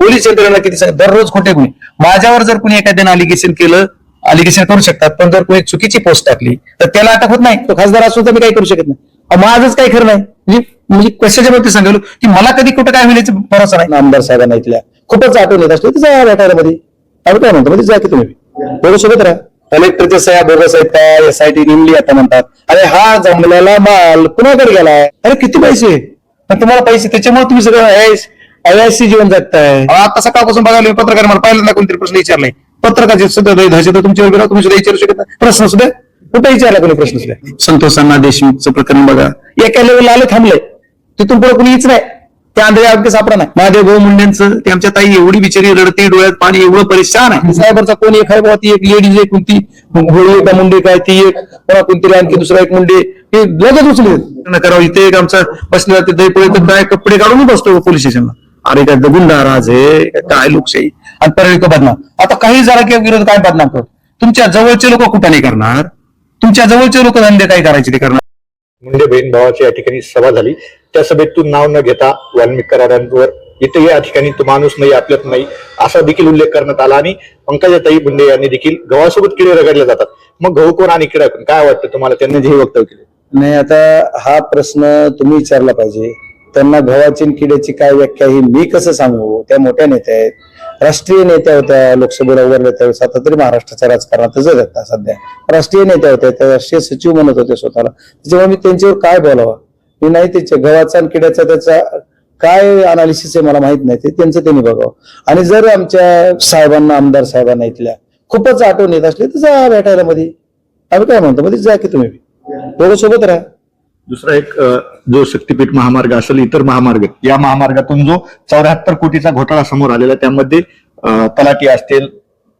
Police यंत्रणा किती सांग दररोज खोटे गुन्हे. माझ्यावर जर कुणी एखाद्याने अलिगेशन केलं अलिगेशन करू शकतात पण जर कुणी चुकीची पोस्ट टाकली तर त्याला अटक होत नाही. तो खासदार असून तर मी काही करू शकत नाही. माझंच काही खरं नाही. म्हणजे म्हणजे कशाच्या बाबतीत सांगायलो? की मला कधी कुठं काय होईल भरोसा नाही. आमदार साहेबांना इथल्या खूपच आठवण येत असते. जा भेटायला मध्ये आम्ही काय म्हणतो? मध्ये जा की तुम्ही. दोघं सोबत राहा. कलेक्टरच्या सह्या बोगस आहेत का एस आय टी नेमली आता म्हणतात. अरे हा जमलेला माल कुणाकडे गेलाय? अरे किती पैसे? पण तुम्हाला पैसे त्याच्यामुळे तुम्ही सगळं अयासी जीवन जगताय. अहो, आता सकाळपासून बघायला मी पत्रकार मला पहिल्यांदा कोणतरी प्रश्न विचारलाय पत्रकाचे सुद्धा दहशत तुमच्यावर बिराव तुम्ही सुद्धा विचारू शकत नाही. प्रश्न सुद्धा? कुठे विचारला कोणी प्रश्न सुद्धा? संतोषांना देशमुखचं प्रकरण बघा. एका लेवलला आले थांबले तिथून पुढे कोणी येच नाही. ते आंधळे आरोग्य सापडा नाही. महादेव भाऊ मुंडेंचं ते आमच्या ताई एवढी बिचारी रडते डोळ्यात पाणी एवढं परेशान आहे. सायबरचा कोण एक आहे बाबा ती एक लेडीज एक कोणती होळी का मुंडे काय ती एक. कोणा कोणतरी आणखी दुसरा एक मुंडे. हे लगेच उचले करावं इथे एक आमचा बसलेला ते दैपळे तर काय कपडे काढून बसतो पोलीस स्टेशनला. अरे काय गुंडा राज आहे काय लोकशाही आणि परळी तो बदनाम. आता काही जरा किंवा विरोध काय बदनाम करतो? तुमच्या जवळचे लोक कुठं नाही करणार? तुमच्या जवळचे लोक धंदे काय करायचे ते करणार? मुंडे बहीण भावाची या ठिकाणी सभा झाली. त्या सभेतून नाव न घेता वाल्मिक करारांवर इथे या ठिकाणी तो माणूस नाही आपल्यात नाही असा देखील उल्लेख करण्यात आला. आणि पंकजाताई मुंडे यांनी देखील गव्हासोबत किडे रगडले जातात. मग गहू कोण आणि किडा कोण? काय वाटतं तुम्हाला? त्यांनी जे वक्तव्य केले. नाही आता हा प्रश्न तुम्ही विचारला पाहिजे. त्यांना गव्हाची किड्याची काय व्याख्या ही मी कसं सांगू? त्या मोठ्या नेत्या आहेत. राष्ट्रीय नेत्या होत्या लोकसभेला उभारल्या त्यावेळेस आता तरी महाराष्ट्राच्या राजकारणात जर आता सध्या. राष्ट्रीय नेत्या होत्या त्या राष्ट्रीय सचिव म्हणत होते स्वतःला. त्याच्यामुळे मी त्यांच्यावर काय बोलावं? मी नाही त्याच्या गव्हाचा आणि किड्याचा त्याचा काय अनालिसिस आहे मला माहीत नाही ते त्यांचं त्यांनी बघावं. आणि जर आमच्या साहेबांना आमदार साहेबांना इथल्या खूपच आठवण येत असली तर जा भेटायला मध्ये आम्ही काय म्हणतो मध्ये जा की तुम्ही. दोघं सोबत राहा. दुसरा एक जो शक्तीपीठ महामार्ग असेल इतर महामार्ग या महामार्गातून जो चौऱ्याहत्तर कोटीचा घोटाळा समोर आलेला त्यामध्ये तलाठी असतील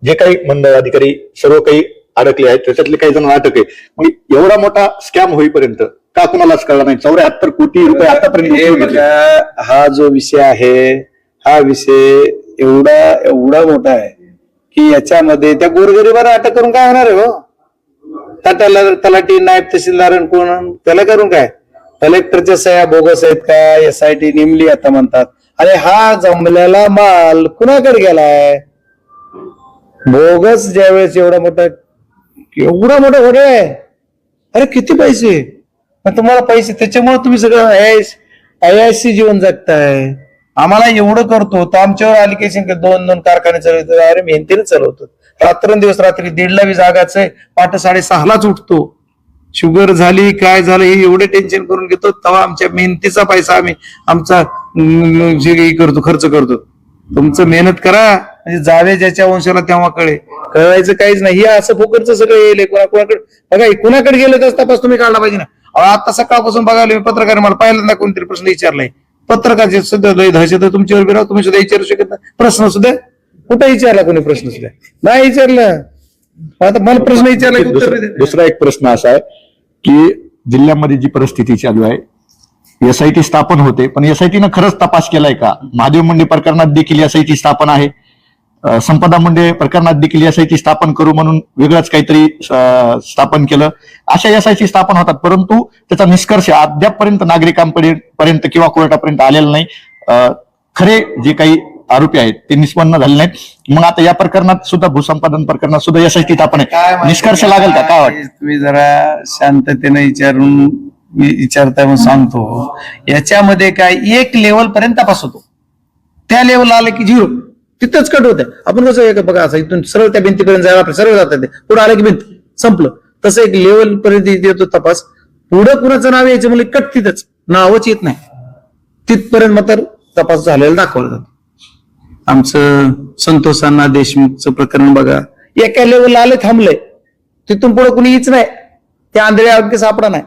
जे काही मंडळ अधिकारी सर्व काही अडकले आहेत त्याच्यातले काही जण अटक आहे मग एवढा मोठा स्कॅम होईपर्यंत का कुणालाच कळला नाही? चौऱ्याहत्तर कोटी रुपये आतापर्यंत हा जो विषय आहे हा विषय एवढा एवढा मोठा आहे की याच्यामध्ये त्या गोरगरीबाला अटक करून काय होणार आहे हो? त्याला तलाठी नायब तहसीलदार आणि कोण? त्याला करून काय? कलेक्टरच्या सह्या बोगस आहेत का? एस आय टी नेमली आता म्हणतात. अरे हा जमलेला माल कुणाकडे गेलाय? बोगस ज्यावेळेस एवढा मोठा एवढा मोठा घोडे आहे. अरे किती पैसे? तुम्हाला पैसे त्याच्यामुळे तुम्ही सगळं सी जीवन जगताय. आम्हाला एवढं करतो. तर आमच्यावर अलिकेशन दोन दोन कारखाने चालवतो. अरे मेहनतीने चालवतो. रात्रंदिवस रात्री दीडला बी जागाच आहे. पहाटे साडेसहालाच उठतो. शुगर झाली काय झालं हे एवढे टेन्शन करून घेतो तेव्हा आमच्या मेहनतीचा पैसा आम्ही आमचा जे काही करतो खर्च करतो. तुमचं मेहनत करा म्हणजे जावे ज्याच्या वंशाला तेव्हा कळे. कळायचं काहीच नाही. हे असं फुकटचं सगळं येईल कोणाकडे बघा कुणाकडे गेलं तर तपास तुम्ही काढला पाहिजे ना. आता सकाळपासून बघायला मी पत्रकार मला पहिल्यांदा कोणतरी प्रश्न विचारलाय. पत्रकारचे सुद्धा लय दहशत तुमच्यावर बिराव तुम्ही सुद्धा विचारू शकत नाही. प्रश्न सुद्धा कुठे विचारला कोणी प्रश्न सुद्धा? नाही विचारलं. आता मला प्रश्न विचारला दुसरा एक प्रश्न असा आहे की जिल्ह्यामध्ये जी परिस्थिती चालू आहे एसआयटी स्थापन होते पण एसआयटीनं खरंच तपास केलाय का? महादेव मुंडे प्रकरणात देखील एसआयटी स्थापन आहे. संपदा मुंडे प्रकरणात देखील एसआयटी स्थापन करू म्हणून वेगळंच काहीतरी स्थापन केलं. अशा एसआयटी स्थापन होतात परंतु त्याचा निष्कर्ष अद्यापपर्यंत नागरिकांपर्यंत पर्यंत किंवा कोर्टापर्यंत आलेला नाही. खरे जे काही आरोपी आहेत. ते निष्पन्न झाले नाहीत. मग आता या प्रकरणात सुद्धा भूसंपादन प्रकरणात सुद्धा स्थापन काय आहे. माहिती निष्कर्ष लागेल का? काय वाटतं? तुम्ही जरा शांततेने विचारून मी विचारताय म्हणून सांगतो. याच्यामध्ये काय एक लेवल पर्यंत तपास होतो. त्या लेवलला आलं की झिरो. तिथंच कट होतं आपण कसं एक बघा असं इथून सरळ त्या भिंतीपर्यंत जायला आपलं सरळ जातात ते. पुढे आलं की भिंत. संपलं. तसं एक लेवल पर्यंत येतो तपास. पुढं कुणाचं नाव यायचं म्हणजे कट तिथंच. नावच येत नाही. तिथपर्यंत मात्र तपास झालेला दाखवला जातो. आमचं संतोषांना देशमुखचं प्रकरण बघा. एका लेवलला आले थांबलंय तिथून पुढे कुणी नाही. ते आंधळे अगदी सापडा नाही.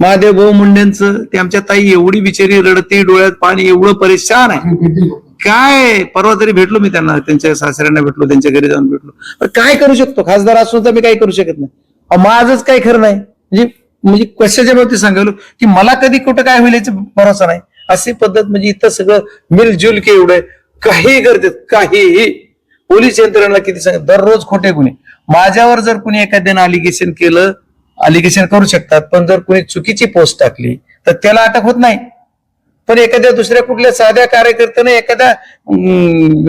महादेव भाऊ मुंडेंचं ते आमच्या ताई एवढी बिचारी रडते डोळ्यात पाणी एवढं परेशान आहे. काय? परवा तरी भेटलो मी त्यांना त्यांच्या सासऱ्यांना भेटलो त्यांच्या घरी जाऊन भेटलो. काय करू शकतो? खासदार असून तर मी काही करू शकत नाही. अहो, माझंच काही खरं नाही. म्हणजे म्हणजे कशाच्या बाबतीत सांगायलो? की मला कधी कुठं काय होईल याचा भरोसा नाही. अशी पद्धत म्हणजे इथं सगळं मिलजुल के एवढं काहीही करतात काहीही. पोलीस यंत्रणेला किती सांग दररोज खोटे गुन्हे. माझ्यावर जर कुणी एखाद्याने अलिगेशन केलं अलिगेशन करू शकतात पण जर कुणी चुकीची पोस्ट टाकली तर त्याला अटक होत नाही. पण एखाद्या दुसऱ्या कुठल्या साध्या कार्यकर्त्याने एखाद्या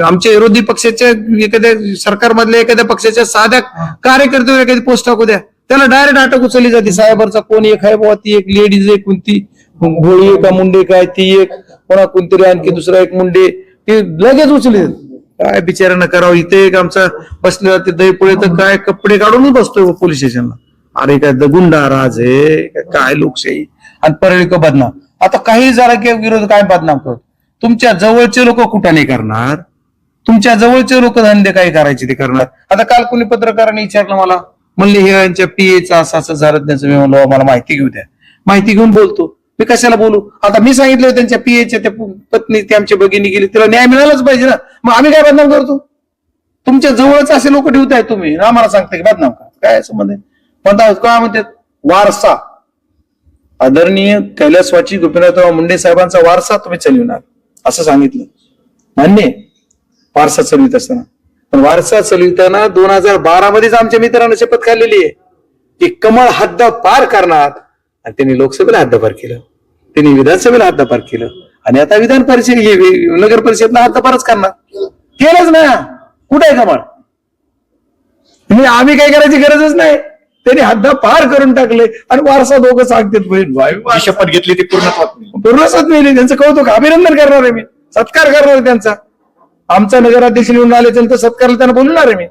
आमच्या विरोधी पक्षाच्या एखाद्या सरकारमधल्या एखाद्या पक्षाच्या साध्या कार्यकर्त्यावर एखादी पोस्ट टाकू द्या. त्याला डायरेक्ट अटक उचलली जाते. साहेबरचा कोण एक आहे बाबा ती एक लेडीज आहे कोणती होळी एका का मुंडे काय ती एक कोणा कोणतरी आणखी दुसरा एक मुंडे. ते लगेच उचले काय बिचाऱ्यांना करावं? इथे एक आमचा बसलेला ते दहीपुळे तर काय कपडे काढूनच बसतोय पोलीस स्टेशनला? अरे काय दगुंडा गुंडा राज आहे काय लोकशाही? आणि परळीक बदनाम? आता काही जरा की विरोध काय बदनाम करत तुमच्या जवळचे लोक कुठं नाही करणार? तुमच्या जवळचे लोक धंदे काय करायचे ते करणार? आता काल कोणी पत्रकारांनी विचारलं मला म्हणले हे यांच्या पीएचा असं असं झालं त्यांचं मी म्हणलो मला माहिती घेऊ द्या. माहिती घेऊन बोलतो. मी कशाला बोलू? आता मी सांगितलं त्यांच्या पीएच्या त्या पत्नी ती आमच्या भगिनी गेली. तिला न्याय मिळालाच पाहिजे ना. मग आम्ही काय बदनाम करतो? तुमच्या जवळच असे लोक ठेवताय तुम्ही. आम्हाला सांगता की बदनाम का काय संबंध आहे? म्हणता काय म्हणतात? वारसा. आदरणीय कैलासवाची गोपीनाथराव मुंडे साहेबांचा वारसा तुम्ही चालविणार. असं सांगितलं. मान्य वारसा चालवित असताना. पण वारसा चालविताना दोन हजार बारा मध्येच आमच्या मित्रांना शपथ खाल्लेली आहे. की कमळ हद्द पार करणार. आणि त्यांनी लोकसभेला हद्दपार केलं. त्यांनी विधानसभेला हद्दपार केलं. आणि आता विधान परिषद हे नगर परिषदला हद्दपारच करणार. केलंच ना. कुठे आहे कमळ म्हणजे आम्ही काय करायची गरजच नाही. त्यांनी हद्द पार करून टाकले आणि वारसा दोघं सांगतात बहीण शपथ घेतली ती पूर्णत्वात नाही. पूर्णच मिळेल त्यांचं कौतुक अभिनंदन करणार आहे मी. सत्कार करणार आहे त्यांचा. आमचा नगराध्यक्ष निवडून आले तर सत्कारला त्यांना बोलणार आहे मी.